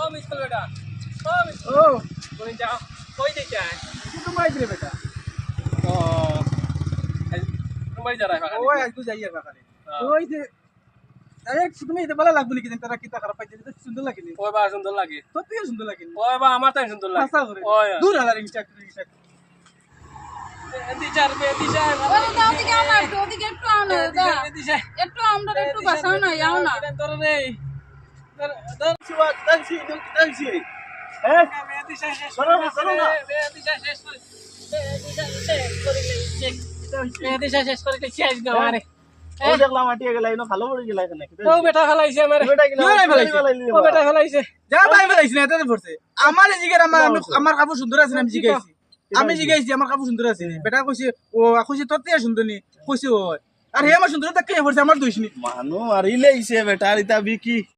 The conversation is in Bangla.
ও মিস কল বেটা ও মিস ও। কোন যাও কই দিতে আয়? কিন্তু মাইক রে বেটা। ও তোমার যারা ফাঁকা ওই একটু যাই আর খালি ওই যে তুমি এটা ভালো লাগবে নাকি তারা কিতা খারাপ পাইছে সুন্দর লাগে নি ওই বা সুন্দর লাগে। সত্যি সুন্দর লাগে নি ওই বা আমার তাই সুন্দর লাগে। হাসা করে। ওই দূর হাজার ইনস্টা ইনস্টা দিশার বে দিশার ওদিকে ওদিকে আও না একটু আমরা একটু বাঁচাও না যাও না। আমারে। জিগের আমার আমি আমার কাপড় সুন্দর আছে না আমি জিগাইছি। আমি জিগাইছি আমার কাপড় সুন্দর আছে। নি। বেটা কইছে ও কইছে তোর থেকে সুন্দর নি। কইছে ও আর হে আমার সুন্দর তাকে পড়ছে আমার দোষ নি। মানু আর ইলেইছে বেটা আর ইতা বিকি।